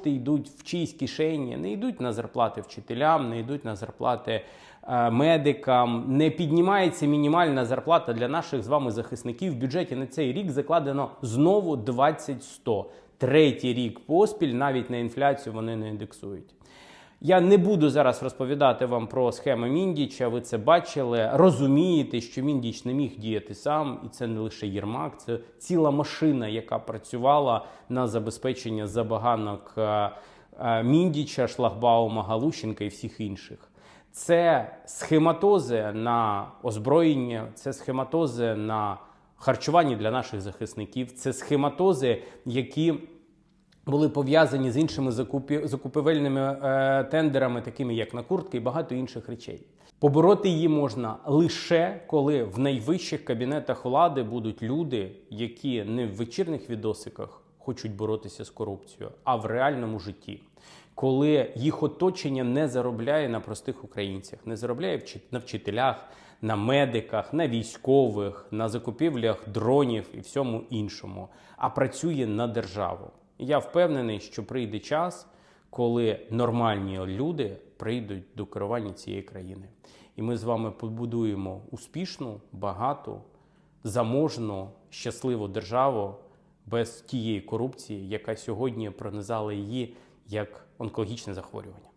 кошти йдуть в чиїсь кишені, не йдуть на зарплати вчителям, не йдуть на зарплати е, медикам, не піднімається мінімальна зарплата для наших з вами захисників. В бюджеті на цей рік закладено знову 20-100. Третій рік поспіль, навіть на інфляцію вони не індексують. Я не буду зараз розповідати вам про схеми Міндіча. Ви це бачили. Розумієте, що Міндіч не міг діяти сам, і це не лише Єрмак, це ціла машина, яка працювала на забезпечення забаганок е, е, Міндіча, Шлагбаума, Галущенка і всіх інших. Це схематози на озброєння, це схематози на харчування для наших захисників, це схематози, які були пов'язані з іншими закупі... закупівельними е, тендерами, такими як на куртки і багато інших речей. Побороти її можна лише коли в найвищих кабінетах влади будуть люди, які не в вечірних відосиках хочуть боротися з корупцією, а в реальному житті. Коли їх оточення не заробляє на простих українцях, не заробляє на вчителях, на медиках, на військових, на закупівлях дронів і всьому іншому, а працює на державу. Я впевнений, що прийде час, коли нормальні люди прийдуть до керування цієї країни. І ми з вами побудуємо успішну, багату, заможну, щасливу державу без тієї корупції, яка сьогодні пронизала її як онкологічне захворювання.